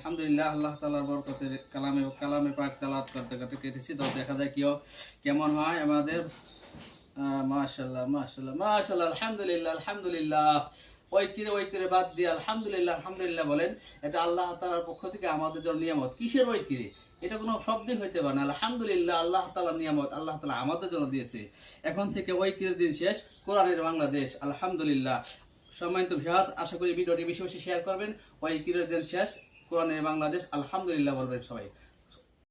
আলহামদুলিল্লাহ, আল্লাহ তালার বরকতের কালামে কালামে পাক তালাত করতে করতে কেটেছি। তো দেখা যায় কেউ কেমন হয় আমাদের? মাশাল্লাহ মাশাল্লাহ মাশাল্লাহ আলহামদুলিল্লাহ আলহামদুলিল্লাহ। ওই কিরে ওই কিরে বাদ দিয়ে আলহামদুলিল্লাহ আলহামদুলিল্লাহ বলেন, এটা আল্লাহ তালার পক্ষ থেকে আমাদের জন্য নিয়ামত। কিসের ওই কিরে এটা কোনো শব্দই হইতে পারে না। আলহামদুলিল্লাহ, আল্লাহ তালা নিয়ামত, আল্লাহ তালা আমাদের জন্য দিয়েছে। এখন থেকে ওই কিরের দিন শেষ, কোরআনের বাংলাদেশ, আলহামদুলিল্লাহ। সম্মানিত ভিহাজ আশা করি ভিডিওটি বেশি বেশি শেয়ার করবেন। ওই কিরের দিন শেষ। কোরআনের বাংলাদেশ আলহামদুলিল্লাহ বলবেন সবাই।